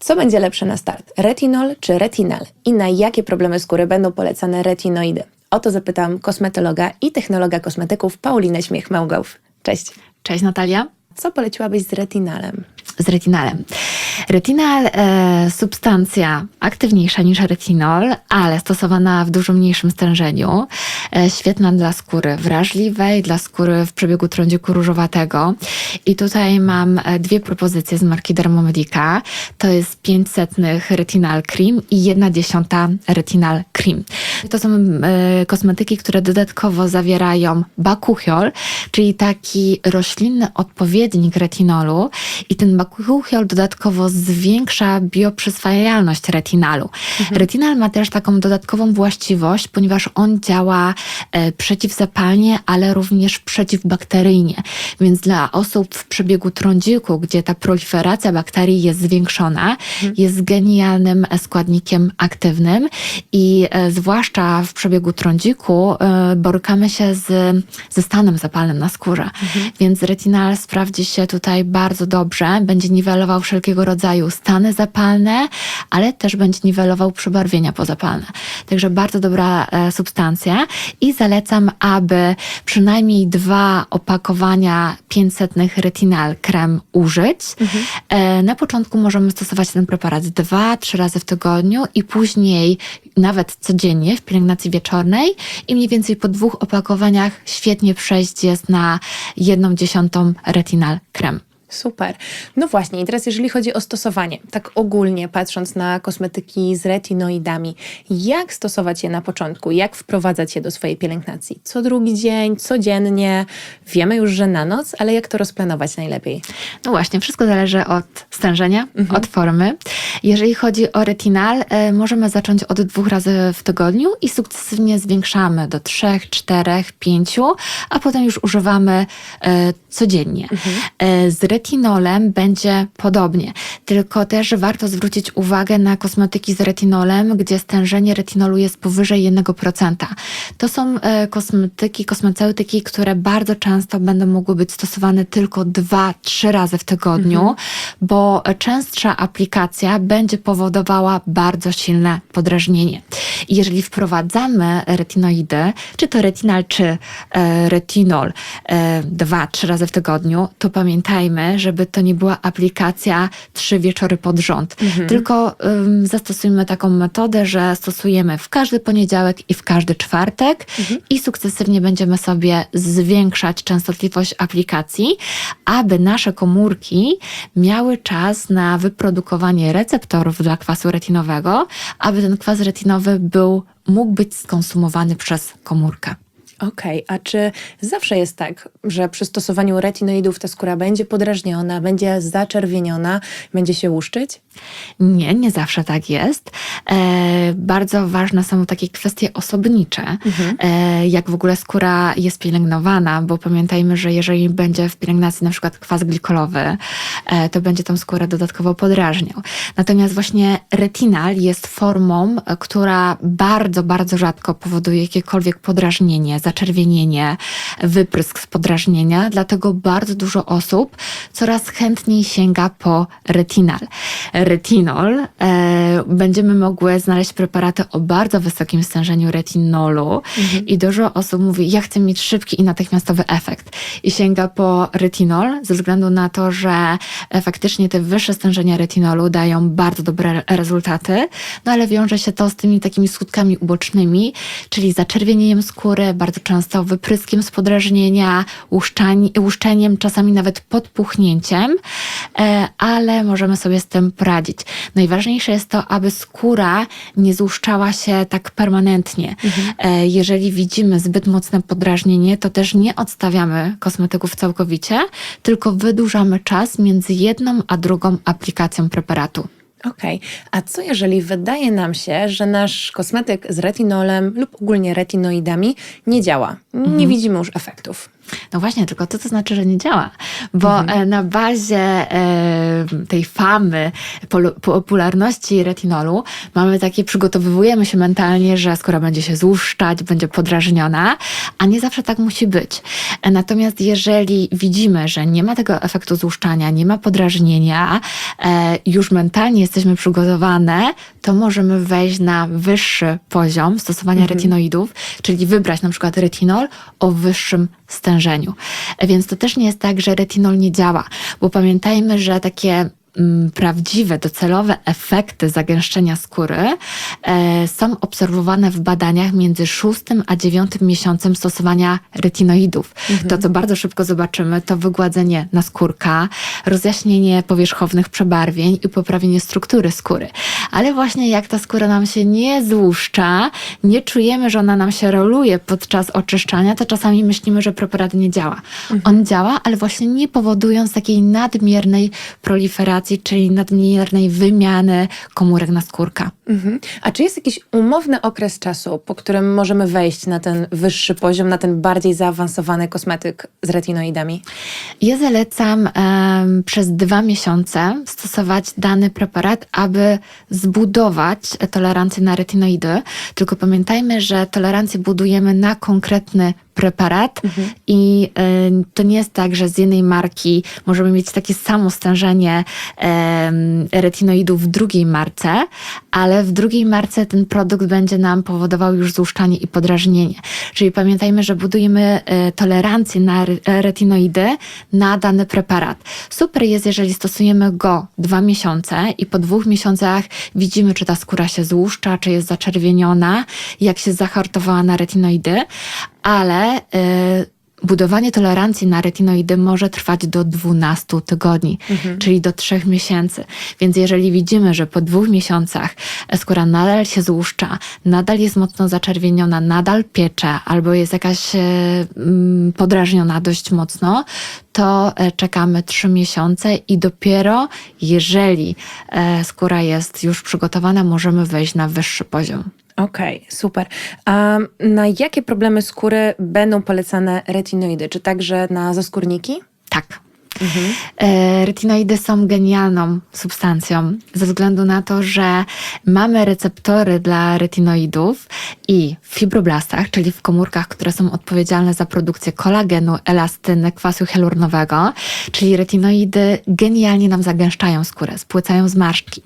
Co będzie lepsze na start? Retinol czy retinal? I na jakie problemy skóry będą polecane retinoidy? O to zapytam kosmetologa i technologa kosmetyków Paulinę Śmiech-Małgołów. Cześć. Cześć Natalia. Co poleciłabyś z retinalem? Z retinalem. Retinal e, substancja aktywniejsza niż retinol, ale stosowana w dużo mniejszym stężeniu. E, świetna dla skóry wrażliwej, dla skóry w przebiegu trądziku różowatego. I tutaj mam e, dwie propozycje z marki Dermomedica. To jest 500 retinal cream i 1 dziesiąta retinal cream. To są e, kosmetyki, które dodatkowo zawierają bakuchiol, czyli taki roślinny odpowiednik retinolu i ten bakuchiol dodatkowo zwiększa bioprzyswajalność retinalu. Retinal ma też taką dodatkową właściwość, ponieważ on działa e, przeciwzapalnie, ale również przeciwbakteryjnie. Więc dla osób w przebiegu trądziku, gdzie ta proliferacja bakterii jest zwiększona, jest genialnym e, składnikiem aktywnym i e, zwłaszcza w przebiegu trądziku borykamy się z, ze stanem zapalnym na skórze. Więc retinal sprawdzi się tutaj bardzo dobrze, będzie niwelował wszelkiego rodzaju stany zapalne, ale też będzie niwelował przebarwienia pozapalne. Także bardzo dobra e, substancja i zalecam, aby przynajmniej dwa opakowania 500 retinal krem użyć. E, na początku możemy stosować ten preparat dwa, trzy razy w tygodniu i później nawet codziennie w pielęgnacji wieczornej i mniej więcej po dwóch opakowaniach świetnie przejść jest na jedną dziesiątą retinal krem. Super. No właśnie, i teraz jeżeli chodzi o stosowanie, tak ogólnie patrząc na kosmetyki z retinoidami, jak stosować je na początku? Jak wprowadzać je do swojej pielęgnacji? Co drugi dzień, codziennie? Wiemy już, że na noc, ale jak to rozplanować najlepiej? No właśnie, wszystko zależy od stężenia, od formy. Jeżeli chodzi o retinal, e, możemy zacząć od dwóch razy w tygodniu i sukcesywnie zwiększamy do trzech, czterech, pięciu, a potem już używamy e, codziennie. E, z retinolem będzie podobnie, tylko też warto zwrócić uwagę na kosmetyki z retinolem, gdzie stężenie retinolu jest powyżej 1%. To są e, kosmetyki, kosmeceutyki, które bardzo często będą mogły być stosowane tylko dwa, trzy razy w tygodniu, bo częstsza aplikacja będzie powodowała bardzo silne podrażnienie. I jeżeli wprowadzamy retinoidy, czy to retinal, czy e, retinol e, dwa, trzy razy w tygodniu, to pamiętajmy, żeby to nie była aplikacja trzy wieczory pod rząd. Tylko ym, zastosujmy taką metodę, że stosujemy w każdy poniedziałek i w każdy czwartek i sukcesywnie będziemy sobie zwiększać częstotliwość aplikacji, aby nasze komórki miały czas na wyprodukowanie receptorów dla kwasu retinowego, aby ten kwas retinowy był, mógł być skonsumowany przez komórkę. Okej, a czy zawsze jest tak, że przy stosowaniu retinoidów ta skóra będzie podrażniona, będzie zaczerwieniona, będzie się łuszczyć? Nie, nie zawsze tak jest. E, bardzo ważne są takie kwestie osobnicze, e, jak w ogóle skóra jest pielęgnowana, bo pamiętajmy, że jeżeli będzie w pielęgnacji na przykład kwas glikolowy, e, to będzie tą skórę dodatkowo podrażniał. Natomiast właśnie retinal jest formą, która bardzo, bardzo rzadko powoduje jakiekolwiek podrażnienie, zaczerwienienie, wyprysk z podrażnienia, dlatego bardzo dużo osób coraz chętniej sięga po retinal. Retinol e, będziemy mogły znaleźć preparaty o bardzo wysokim stężeniu retinolu i dużo osób mówi, ja chcę mieć szybki i natychmiastowy efekt i sięga po retinol ze względu na to, że faktycznie te wyższe stężenia retinolu dają bardzo dobre rezultaty, no ale wiąże się to z tymi takimi skutkami ubocznymi, czyli zaczerwienieniem skóry, bardzo często wypryskiem z podrażnienia, łuszczani, łuszczeniem, czasami nawet podpuchnięciem, e, ale możemy sobie z tym poradzić. Najważniejsze jest to, aby skóra nie złuszczała się tak permanentnie. E, Jeżeli widzimy zbyt mocne podrażnienie, to też nie odstawiamy kosmetyków całkowicie, tylko wydłużamy czas między jedną a drugą aplikacją preparatu. Okej, a co jeżeli wydaje nam się, że nasz kosmetyk z retinolem lub ogólnie retinoidami nie działa? Nie widzimy już efektów. No właśnie, tylko to to znaczy, że nie działa, bo e, na bazie e, tej famy, popularności retinolu mamy takie, przygotowujemy się mentalnie, że skóra będzie się złuszczać, będzie podrażniona, a nie zawsze tak musi być. E, Natomiast jeżeli widzimy, że nie ma tego efektu złuszczania, nie ma podrażnienia, już mentalnie jesteśmy przygotowane, to możemy wejść na wyższy poziom stosowania retinoidów, czyli wybrać na przykład retinol o wyższym stężeniu. Więc to też nie jest tak, że retinol nie działa, bo pamiętajmy, że takie prawdziwe, docelowe efekty zagęszczenia skóry e, są obserwowane w badaniach między szóstym a dziewiątym miesiącem stosowania retinoidów. To, co bardzo szybko zobaczymy, to wygładzenie naskórka, rozjaśnienie powierzchownych przebarwień i poprawienie struktury skóry. Ale właśnie jak ta skóra nam się nie złuszcza, nie czujemy, że ona nam się roluje podczas oczyszczania, to czasami myślimy, że preparat nie działa. On działa, ale właśnie nie powodując takiej nadmiernej proliferacji, czyli nadmiernej wymiany komórek naskórka. Mhm. A czy jest jakiś umowny okres czasu, po którym możemy wejść na ten wyższy poziom, na ten bardziej zaawansowany kosmetyk z retinoidami? Ja zalecam em, przez dwa miesiące stosować dany preparat, aby zbudować tolerancję na retinoidy. Tylko pamiętajmy, że tolerancję budujemy na konkretny preparat i em, to nie jest tak, że z jednej marki możemy mieć takie samo stężenie em, retinoidów w drugiej marce, ale w drugiej marce ten produkt będzie nam powodował już złuszczanie i podrażnienie. Czyli pamiętajmy, że budujemy e, tolerancję na re- retinoidy na dany preparat. Super jest, jeżeli stosujemy go dwa miesiące i po dwóch miesiącach widzimy, czy ta skóra się złuszcza, czy jest zaczerwieniona, jak się zahartowała na retinoidy, ale y, budowanie tolerancji na retinoidy może trwać do 12 tygodni, czyli do 3 miesięcy. Więc jeżeli widzimy, że po dwóch miesiącach skóra nadal się złuszcza, nadal jest mocno zaczerwieniona, nadal piecze albo jest jakaś e, mm, podrażniona dość mocno, to e, czekamy 3 miesiące i dopiero jeżeli e, skóra jest już przygotowana, możemy wejść na wyższy poziom. Okej, super. A na jakie problemy skóry będą polecane retinoidy? Czy także na zaskórniki? Tak. E, retinoidy są genialną substancją ze względu na to, że mamy receptory dla retinoidów i w fibroblastach, czyli w komórkach, które są odpowiedzialne za produkcję kolagenu, elastyny, kwasu hialuronowego, czyli retinoidy genialnie nam zagęszczają skórę, spłycają zmarszczki.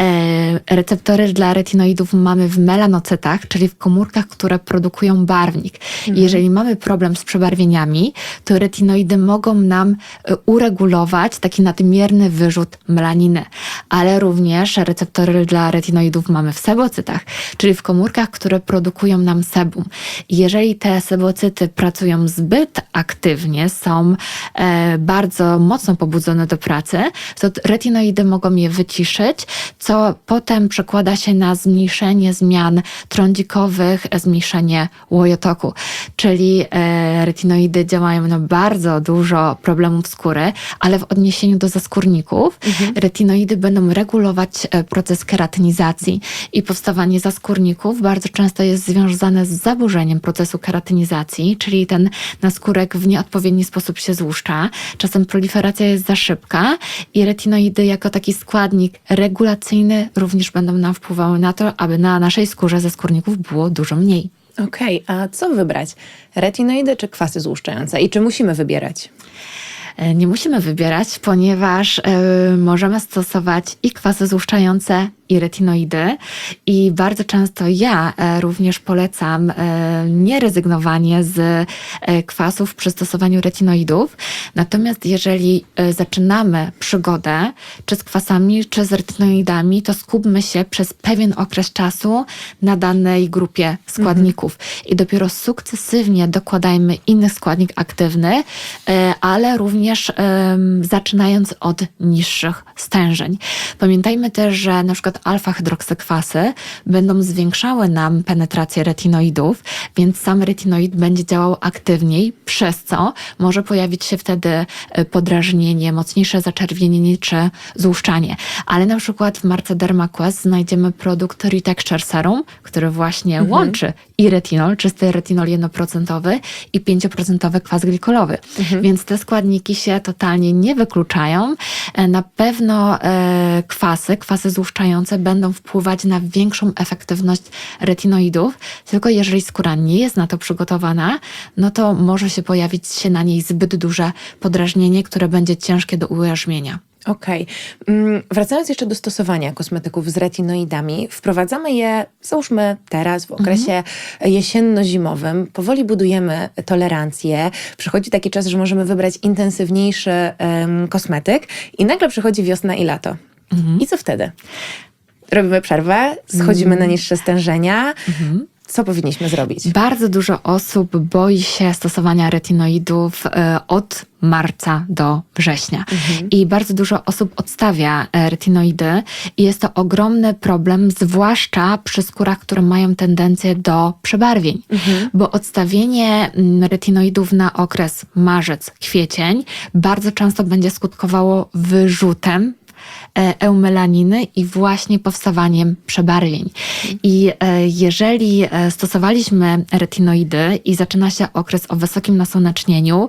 E, receptory dla retinoidów mamy w melanocytach, czyli w komórkach, które produkują barwnik. I jeżeli mamy problem z przebarwieniami, to retinoidy mogą nam e, uregulować taki nadmierny wyrzut melaniny. Ale również receptory dla retinoidów mamy w sebocytach, czyli w komórkach, które produkują nam sebum. Jeżeli te sebocyty pracują zbyt aktywnie, są e, bardzo mocno pobudzone do pracy, to retinoidy mogą je wyciszyć, co potem przekłada się na zmniejszenie zmian trądzikowych, zmniejszenie łojotoku. Czyli e, retinoidy działają na bardzo dużo problemów skóry, ale w odniesieniu do zaskórników retinoidy będą regulować e, proces keratynizacji i powstawanie zaskórników bardzo często jest związane z zaburzeniem procesu keratynizacji, czyli ten naskórek w nieodpowiedni sposób się złuszcza. Czasem proliferacja jest za szybka i retinoidy jako taki składnik regulacyjny również będą nam wpływały na to, aby na naszej skórze ze skórników było dużo mniej. Okej, a co wybrać? Retinoidy czy kwasy złuszczające? I czy musimy wybierać? E, Nie musimy wybierać, ponieważ e, możemy stosować i kwasy złuszczające, i retinoidy. I bardzo często ja e, również polecam e, nierezygnowanie z e, kwasów przy stosowaniu retinoidów. Natomiast jeżeli zaczynamy przygodę, czy z kwasami, czy z retinoidami, to skupmy się przez pewien okres czasu na danej grupie składników. I dopiero sukcesywnie dokładajmy inny składnik aktywny, ale również zaczynając od niższych stężeń. Pamiętajmy też, że na przykład alfa-hydroksykwasy będą zwiększały nam penetrację retinoidów, więc sam retinoid będzie działał aktywniej, przez co może pojawić się wtedy e, podrażnienie, mocniejsze zaczerwienienie czy złuszczanie. Ale na przykład w marce DermaQuest znajdziemy produkt Retexture Serum, który właśnie łączy i retinol, czysty retinol 1% i 5% kwas glikolowy. Więc te składniki się totalnie nie wykluczają. E, Na pewno e, kwasy, kwasy złuszczające będą wpływać na większą efektywność retinoidów, tylko jeżeli skóra nie jest na to przygotowana, no to może się pojawić się na niej zbyt duże podrażnienie, które będzie ciężkie do ujarzmienia. Okej. Mm, Wracając jeszcze do stosowania kosmetyków z retinoidami, wprowadzamy je, załóżmy teraz, w okresie jesienno-zimowym. Powoli budujemy tolerancję. Przychodzi taki czas, że możemy wybrać intensywniejszy em, kosmetyk i nagle przychodzi wiosna i lato. I co wtedy? Robimy przerwę, schodzimy na niższe stężenia. Co powinniśmy zrobić? Bardzo dużo osób boi się stosowania retinoidów e, od marca do września. I bardzo dużo osób odstawia e, retinoidy i jest to ogromny problem, zwłaszcza przy skórach, które mają tendencję do przebarwień. Bo odstawienie retinoidów na okres marzec, kwiecień bardzo często będzie skutkowało wyrzutem eumelaniny i właśnie powstawaniem przebarwień. I e, jeżeli e, stosowaliśmy retinoidy i zaczyna się okres o wysokim nasłonecznieniu,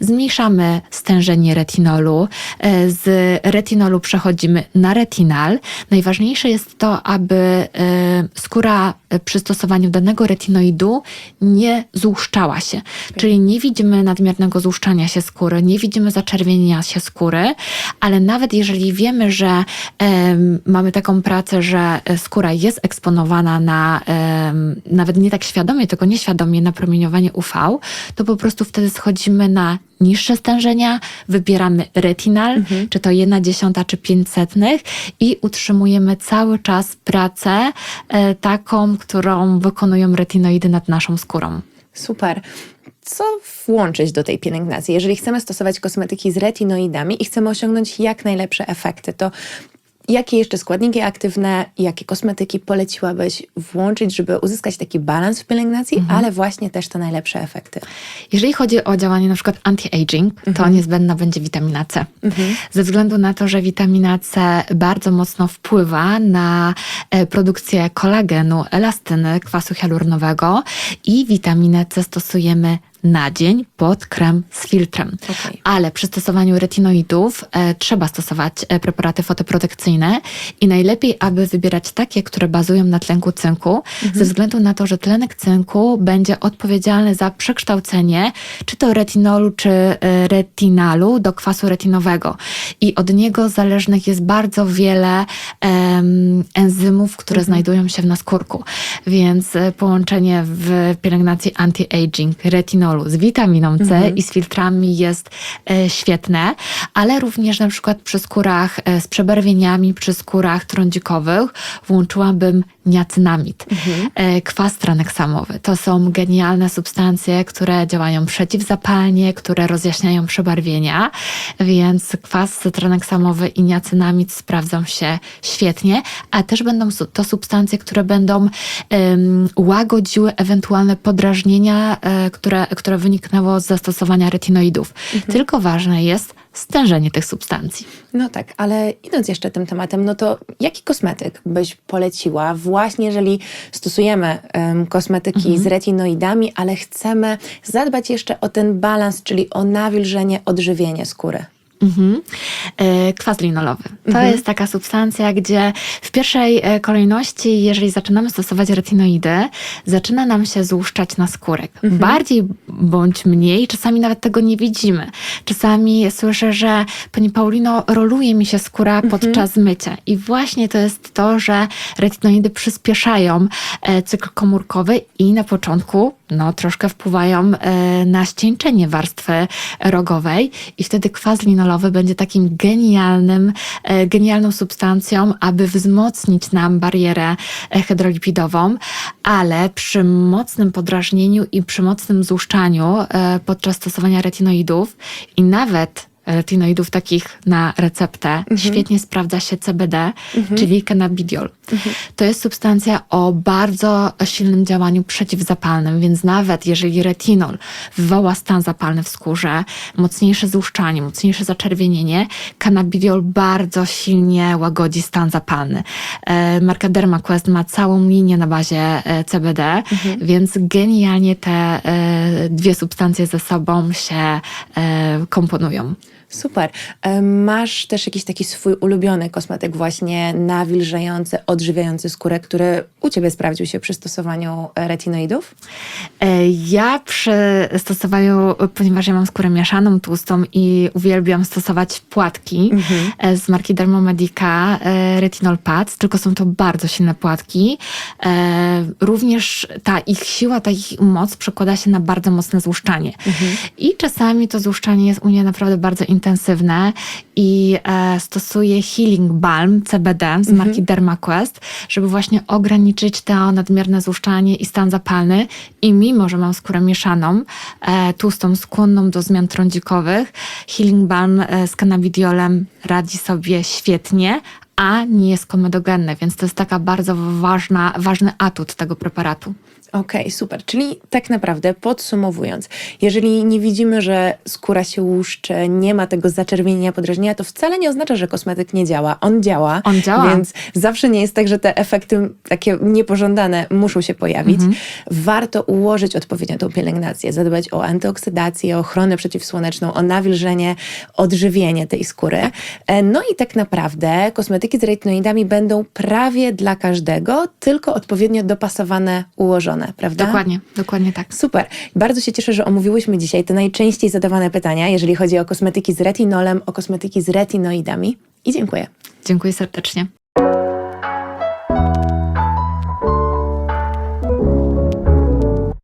zmniejszamy stężenie retinolu. E, Z retinolu przechodzimy na retinal. Najważniejsze jest to, aby e, skóra e, przy stosowaniu danego retinoidu nie złuszczała się. Czyli nie widzimy nadmiernego złuszczania się skóry, nie widzimy zaczerwienienia się skóry, ale nawet jeżeli wiemy, że em, mamy taką pracę, że e, skóra jest eksponowana na, nawet nie tak świadomie, tylko nieświadomie na promieniowanie UV, to po prostu wtedy schodzimy na niższe stężenia, wybieramy retinal, czy to 1 dziesiąta, czy 500 i utrzymujemy cały czas pracę e, taką, którą wykonują retinoidy nad naszą skórą. Super. Co włączyć do tej pielęgnacji? Jeżeli chcemy stosować kosmetyki z retinoidami i chcemy osiągnąć jak najlepsze efekty, to jakie jeszcze składniki aktywne, jakie kosmetyki poleciłabyś włączyć, żeby uzyskać taki balans w pielęgnacji, ale właśnie też te najlepsze efekty? Jeżeli chodzi o działanie na przykład anti-aging, to niezbędna będzie witamina C. Ze względu na to, że witamina C bardzo mocno wpływa na e, produkcję kolagenu, elastyny, kwasu hialuronowego i witaminę C stosujemy na dzień pod krem z filtrem. Okej. Ale przy stosowaniu retinoidów e, trzeba stosować e, preparaty fotoprotekcyjne i najlepiej, aby wybierać takie, które bazują na tlenku cynku, ze względu na to, że tlenek cynku będzie odpowiedzialny za przekształcenie czy to retinolu, czy e, retinalu do kwasu retinowego. I od niego zależnych jest bardzo wiele em, enzymów, które znajdują się w naskórku. Więc e, połączenie w pielęgnacji anti-aging retinolu z witaminą C i z filtrami jest e, świetne, ale również na przykład przy skórach e, z przebarwieniami, przy skórach trądzikowych włączyłabym niacynamid, e, kwas traneksamowy. To są genialne substancje, które działają przeciwzapalnie, które rozjaśniają przebarwienia, więc kwas traneksamowy i niacynamid sprawdzą się świetnie, a też będą to substancje, które będą em, łagodziły ewentualne podrażnienia, które, które wyniknęło z zastosowania retinoidów. Tylko ważne jest stężenie tych substancji. No tak, ale idąc jeszcze tym tematem, no to jaki kosmetyk byś poleciła właśnie, jeżeli stosujemy em, kosmetyki z retinoidami, ale chcemy zadbać jeszcze o ten balans, czyli o nawilżenie, odżywienie skóry? Mhm. E, Kwas linolowy. To jest taka substancja, gdzie w pierwszej e, kolejności, jeżeli zaczynamy stosować retinoidy, zaczyna nam się złuszczać na skórek. Bardziej bądź mniej, czasami nawet tego nie widzimy. Czasami słyszę, że Pani Paulino, roluje mi się skóra podczas mycia. I właśnie to jest to, że retinoidy przyspieszają e, cykl komórkowy i na początku no, troszkę wpływają na ścieńczenie warstwy rogowej i wtedy kwas linolowy będzie takim genialnym, e, genialną substancją, aby wzmocnić nam barierę e, hydrolipidową, ale przy mocnym podrażnieniu i przy mocnym złuszczaniu e, podczas stosowania retinoidów i nawet retinoidów takich na receptę świetnie sprawdza się CBD, czyli cannabidiol. To jest substancja o bardzo silnym działaniu przeciwzapalnym, więc nawet jeżeli retinol wywoła stan zapalny w skórze, mocniejsze złuszczanie, mocniejsze zaczerwienienie, cannabidiol bardzo silnie łagodzi stan zapalny. E, Marka DermaQuest ma całą linię na bazie e, CBD, więc genialnie te e, dwie substancje ze sobą się komponują. Super. E, Masz też jakiś taki swój ulubiony kosmetyk właśnie nawilżający, odżywiający skórę, który u Ciebie sprawdził się przy stosowaniu retinoidów? E, Ja przy stosowaniu, ponieważ ja mam skórę mieszaną, tłustą i uwielbiam stosować płatki e, z marki Dermomedica Retinol Pads, tylko są to bardzo silne płatki. Również ta ich siła, ta ich moc przekłada się na bardzo mocne złuszczanie. I czasami to złuszczanie jest u mnie naprawdę bardzo intensywne i e, stosuję Healing Balm CBD z marki DermaQuest, żeby właśnie ograniczyć to nadmierne złuszczanie i stan zapalny. I mimo, że mam skórę mieszaną, e, tłustą, skłonną do zmian trądzikowych, Healing Balm e, z cannabidiolem radzi sobie świetnie, a nie jest komedogenny, więc to jest taka bardzo ważna, ważny atut tego preparatu. Okej, super. Czyli tak naprawdę podsumowując, jeżeli nie widzimy, że skóra się łuszczy, nie ma tego zaczerwienienia, podrażnienia, to wcale nie oznacza, że kosmetyk nie działa. On działa. On działa. Więc zawsze nie jest tak, że te efekty takie niepożądane muszą się pojawić. Warto ułożyć odpowiednio tą pielęgnację, zadbać o antyoksydację, o ochronę przeciwsłoneczną, o nawilżenie, odżywienie tej skóry. E, No i tak naprawdę kosmetyki z retinoidami będą prawie dla każdego, tylko odpowiednio dopasowane, ułożone, prawda? Dokładnie, dokładnie tak. Super. Bardzo się cieszę, że omówiłyśmy dzisiaj te najczęściej zadawane pytania, jeżeli chodzi o kosmetyki z retinolem, o kosmetyki z retinoidami. I dziękuję. Dziękuję serdecznie.